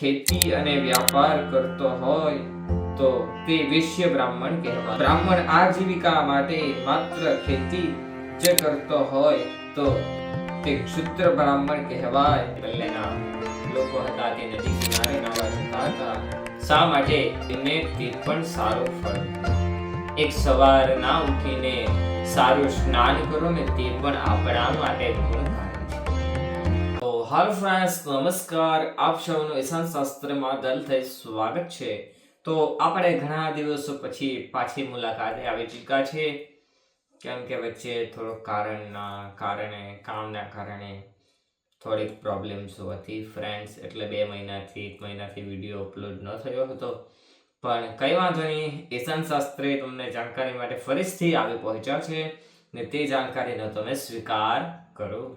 ખેતી અને વ્યાપાર કરતો હોય તો તે વિશ્ય બ્રાહ્મણ કહેવાય. બ્રાહ્મણ આજીવિકા માટે માત્ર ખેતી જ કરતો હોય તો તે ક્ષુદ્ર બ્રાહ્મણ કહેવાય. પહેલેના લોકો હતા તે નદી કિનારે નાવા જતા હતા. શા માટે? તેમને તે પણ સારું ફળ. એક સવાર ના ઉઠીને સારું સ્નાન કરો ને તે પણ આપણા માટે તો હાલ ફ્રેન્ડ્સ, નમસ્કાર. આપ સૌનું ઈશાન શાસ્ત્રમાં થઈ સ્વાગત છે. તો આપણે ઘણા દિવસો પછી પાછી મુલાકાતે આવી ચૂક્યા છે. કેમ કે વચ્ચે થોડોક કારણના કારણે, કામના કારણે થોડીક પ્રોબ્લેમ્સ હતી ફ્રેન્ડ્સ. એટલે બે મહિનાથી, એક મહિનાથી વીડિયો અપલોડ ન થયો હતો. પણ કંઈ વાંધો નહીં, ઈશાન શાસ્ત્રે તમને જાણકારી માટે ફરીથી આવી પહોંચ્યા છે. ને તે જાણકારીનો તમે સ્વીકાર કરો.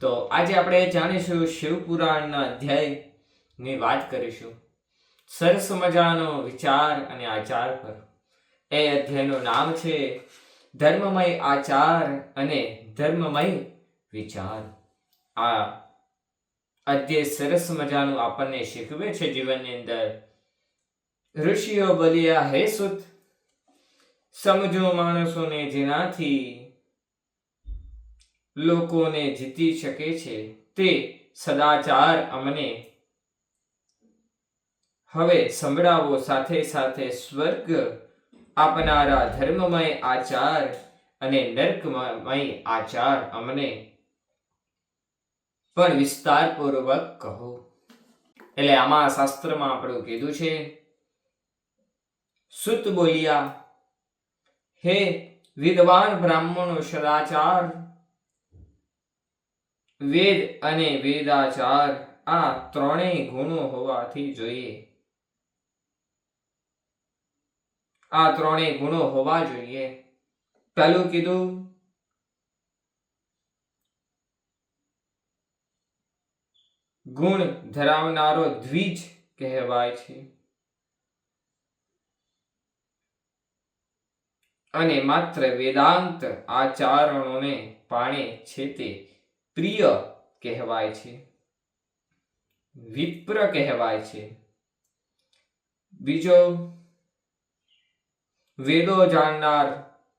તો આજે આપણે જાણીશું શિવપુરાણના અધ્યાયની વાત કરીશું. સરસ મજાનો વિચાર અને આચાર પર. એ અધ્યાયનું નામ છે ધર્મમય આચાર અને ધર્મમય વિચાર. આ અધ્યાય સરસ મજાનું આપણને શીખવે છે જીવનની અંદર. ઋષિઓ બોલ્યા, હે સુત, સમજો માણસોને જેનાથી લોકોને જીતી શકે છે. તે સદાચાર અમને હવે સંભળાવો. સાથે સાથે સ્વર્ગ આપનારા ધર્મમય આચાર અને નર્કમય આચાર અમને પણ વિસ્તારપૂર્વક કહો. એટલે આમાં શાસ્ત્રમાં આપણું કીધું છે, સુત બોલ્યા, હે વિદ્વાન બ્રાહ્મણો, સદાચાર વેદ અને વેદાચાર આ ત્રણેય ગુણો હોવાથી જોઈએ. આ ત્રણેય ગુણો હોવા જોઈએ. પહેલું કીધું, ગુણ ધરાવનારો દ્વિજ કહેવાય છે. અને માત્ર વેદાંત આચારણોને પાણે છે તે. પ્રિય કહેવાય છે. વિપ્ર કહેવાય છે. બીજો, વેદો જાણનાર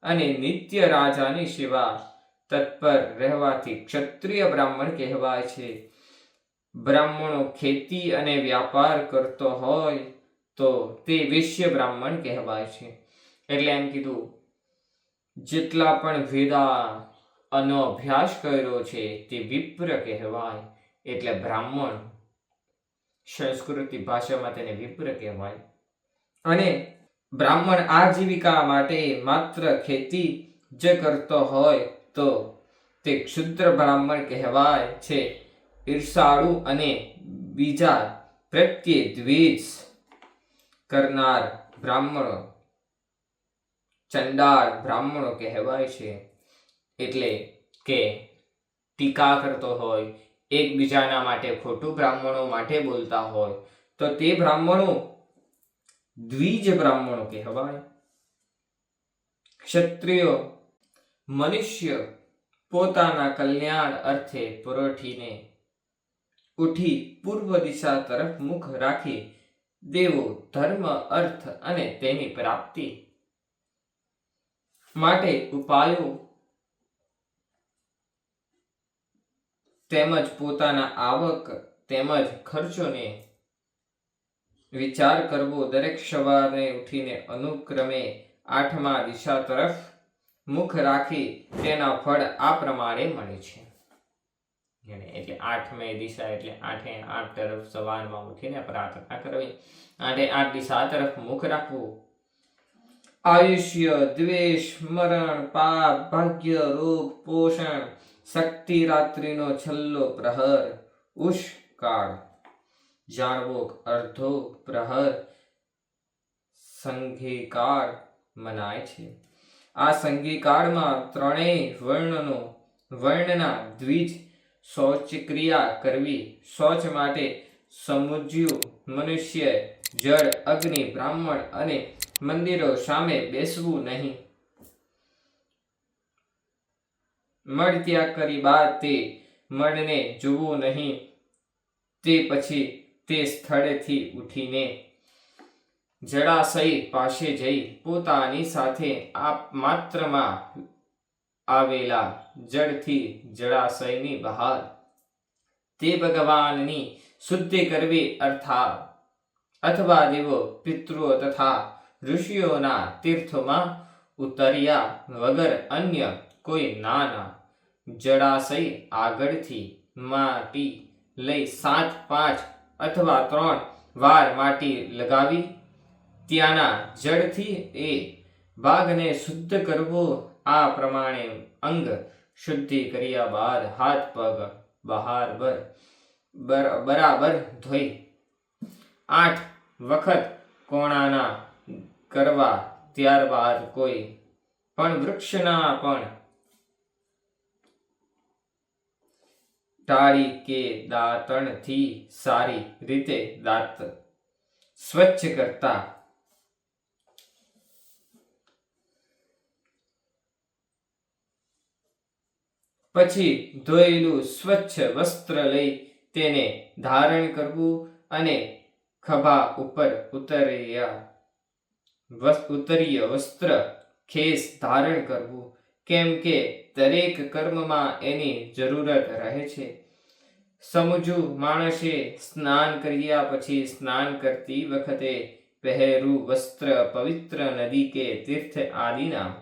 અને નિત્ય રાજાની સેવા તત્પર રહેવાથી ક્ષત્રિય બ્રાહ્મણ કહેવાય છે. બ્રાહ્મણો ખેતી અને વ્યાપાર કરતો હોય તો તે વૈશ્ય બ્રાહ્મણ કહેવાય છે. એટલે એમ કીધું, જેટલા પણ વેદા અનો અભ્યાસ કર્યો છે તે વિપ્ર કહેવાય એટલે બ્રાહ્મણ. સંસ્કૃતિ ભાષામાં તેને વિપ્ર કહેવાય. અને બ્રાહ્મણ આજીવિકા માટે માત્ર ખેતી જ કરતો હોય તો તે ક્ષુદ્ર બ્રાહ્મણ કહેવાય છે. ઈર્ષાળુ અને બીજા પ્રત્યે દ્વેષ કરનાર બ્રાહ્મણો ચંડાળ બ્રાહ્મણો કહેવાય છે. એટલે કે ટીકા કરતો હોય, એકબીજાના માટે ખોટું બ્રાહ્મણો માટે બોલતા હોય, તો તે બ્રાહ્મણો દ્વિજ બ્રાહ્મણો કહેવાય. ક્ષત્રિયો મનુષ્ય પોતાના કલ્યાણ અર્થે પુરઠીને ઉઠી પૂર્વ દિશા તરફ મુખ રાખી દેવો ધર્મ, અર્થ અને તેની પ્રાપ્તિ માટે ઉપાયો તેમજ પોતાના આવક તેમજ ખર્ચોને વિચાર કરવો દરેક સવારે ઉઠીને અનુક્રમે આઠમા દિશા તરફ મુખ રાખી તેના ફળ આ પ્રમાણે મળે છે. એટલે આઠમે દિશા એટલે આઠે આઠ તરફ સવારમાં ઉઠીને પ્રાર્થના કરવી. આઠે આઠ દિશા તરફ મુખ રાખવું. આયુષ્ય, દ્વેષ, મરણ, પાપ, ભાગ્ય, રોગ, પોષણ શક્તિ રાત્રિનો છલ્લો પ્રહર ઉષ્કાળ જાણવો અર્ધો પ્રહર સંઘીકાર મનાય છે. આ સંઘિકાળમાં ત્રણેય વર્ણનો, વર્ણના દ્વિજ શૌચક્રિયા કરવી, શૌચ માટે સમુજ્યું મનુષ્ય, જળ, અગ્નિ, બ્રાહ્મણ અને મંદિરો સામે બેસવું નહીં. મળ ત્યાગ કરી બાદ તે મળને જોવું નહીં, તે પછી તે સ્થળેથી ઉઠીને જળાશય પાસે જઈ પોતાની સાથે આપ માત્રમાં આવેલા જળથી જળાશયની બહાર. તે ભગવાનની શુદ્ધિ કરવી અર્થાત અથવા દેવો, પિતૃઓ તથા ઋષિઓના તીર્થોમાં ઉતર્યા વગર અન્ય કોઈ નાના જળાશય આગળથી માટી લઈ સાત, પાંચ અથવા ત્રણ વાર માટી લગાવી, ત્યાંના જળથી એ ભાગને શુદ્ધ કરવો. આ પ્રમાણે અંગ શુદ્ધિ કર્યા બાદ હાથ, પગ બહાર બર, બર- બરાબર ધોઈ. આઠ વખત કોણાના કરવા ત્યારબાદ કોઈ પણ વૃક્ષના પણ ટાળી કે દાંતણથી સારી રીતે દાંત સ્વચ્છ કરતા. પછી ધોયેલું સ્વચ્છ વસ્ત્ર લઈ તેને ધારણ કરવું અને ખભા ઉપર ઉતર્યા. ઉતરીય વસ્ત્ર ખેસ ધારણ કરવું. કેમ કે દરેક કર્મમાં એની જરૂરત રહે છે. સમજુ માણસે સ્નાન કર્યા પછી સ્નાન કરતી વખતે પહેરું વસ્ત્ર પવિત્ર નદી કે તીર્થ આદિના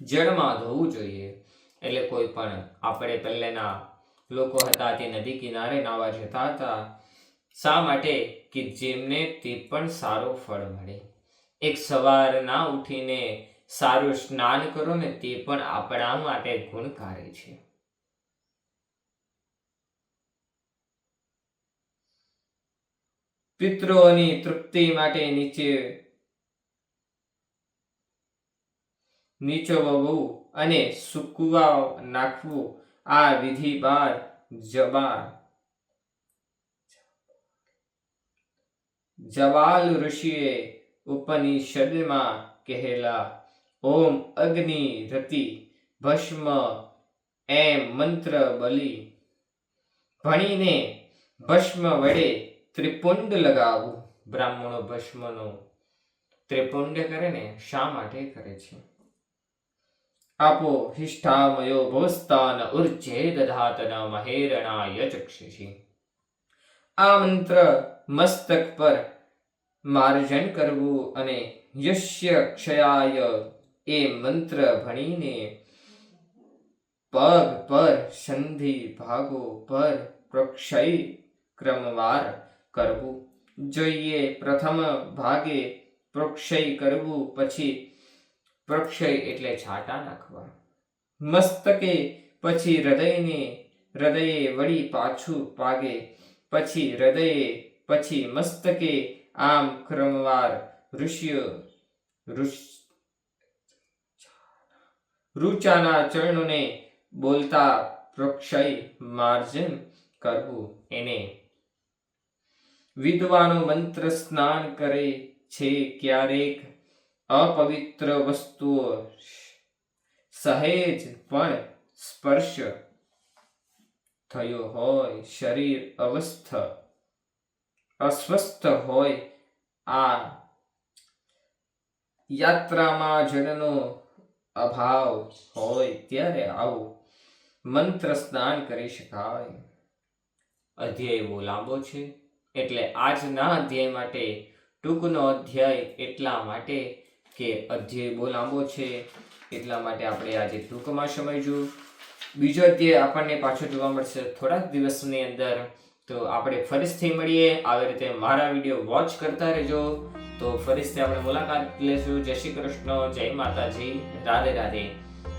જળમાં ધોવું જોઈએ. એટલે કોઈ પણ આપણે પહેલેના લોકો હતા તે નદી કિનારે નાવા જતા હતા. શા માટે? કે જેમને તે પણ સારો ફળ મળે. એક સવારના ઉઠીને સારું સ્નાન કરો ને તે પણ આપણા માટે ગુણકારી છે. પિત્રોની તૃપ્તિ માટે નીચે નીચોવવું અને સૂકવા નાખવું આ વિધિ બાદ જબા જવાલ ઋષિએ ઉપનિષદમાં કહેલા ઓમ અગ્નિ રતિ ભસ્મ, એમ મંત્ર બલી. ભણીને ભસ્મ વડે ત્રિપુંડ લગાવવું બ્રાહ્મણો ભસ્મનો ત્રિપુંડ કરે ને શા માટે કરે છે? આપો હિષ્ઠામયો ભોસ્તાન ઉર્જે દધાતન મહેરણાય ચક્ષિષી. આ મંત્ર મસ્તક પર માર્જન કરવું અને યશ્ય ક્ષયાય એ મંત્ર ભણીને પગ પર સંધિ ભાગો પર પ્રક્ષય ક્રમવાર કરવું. જોઈએ પ્રથમ ભાગે પ્રક્ષય કરવું, પછી પ્રક્ષય એટલે છાટા નાખવા. મસ્તકે પછી હૃદયને, હૃદયે વળી પાછું પાગે, પછી હૃદયે, પછી મસ્તકે આમ ક્રમવાર ઋષિયો, ઋષ રૂચાના ચરણોને બોલતા પ્રક્ષય માર્જન કરવું એને. વિદ્વાનો મંત્ર સ્નાન કરે છે ક્યારેક અપવિત્ર વસ્તુઓ સહેજ પણ સ્પર્શ થયો હોય. શરીર અવસ્થ, અસ્વસ્થ હોય આ યાત્રામાં જળનો અભાવ હોય ત્યારે આવું મંત્ર સ્નાન કરી શકાય. અધ્યાય બહુ લાંબો છે, એટલે આજના અધ્યાય માટે, ટૂંકનો અધ્યાય એટલા માટે કે અધ્યાય બહુ લાંબો છે, એટલા માટે આપણે આજે ટૂંકમાં સમજવું બીજો અધ્યાય આપણને પાછો જોવા મળશે થોડાક દિવસની અંદર. તો આપણે ફરીથી મળીએ. આવી રીતે મારા વીડિયો વોચ કરતા રહેજો. તો ફરીથી આપણે મુલાકાત લેશું. જય શ્રી કૃષ્ણ. જય માતાજી. રાધે રાધે.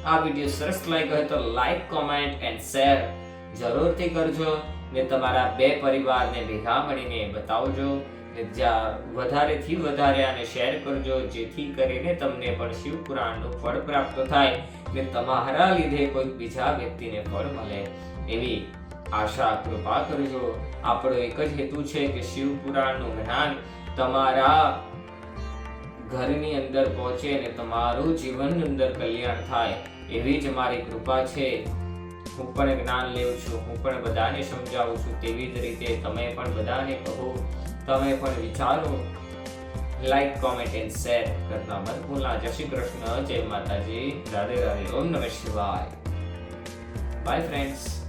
આ વીડિયો સરસ લાગ્યો હોય તો લાઈક કોમેન્ટ એન્ડ શેર જરૂરથી કરજો ને તમારા બે પરિવારને ભેગા મળીને બતાવજો ને જ્યાં વધારેથી વધારે આને શેર કરજો. જેથી કરીને તમને પણ શિવ પુરાણનું ફળ પ્રાપ્ત થાય ને તમારા લીધે કોઈ બીજા વ્યક્તિને ફળ મળે એવી આશા કૃપા કરજો આપણો એક જ હેતુ છે કે શિવ પુરાણનું જ્ઞાન તમારા ઘરની અંદર પહોંચે અને તમારું જીવન અંદર કલ્યાણ થાય. એવી જ મારી કૃપા છે. હું પણ જ્ઞાન લેઉં છું. હું પણ બધાને સમજાવું છું. તેવી જ રીતે તમે પણ બધાને કહો. તમે પણ વિચારો. લાઈક કોમેન્ટ એન્ડ શેર કરતા મત ભૂલના. જય શ્રી કૃષ્ણ. જય માતાજી. રાધે રાધે. ઓમ નમઃ શિવાય. By friends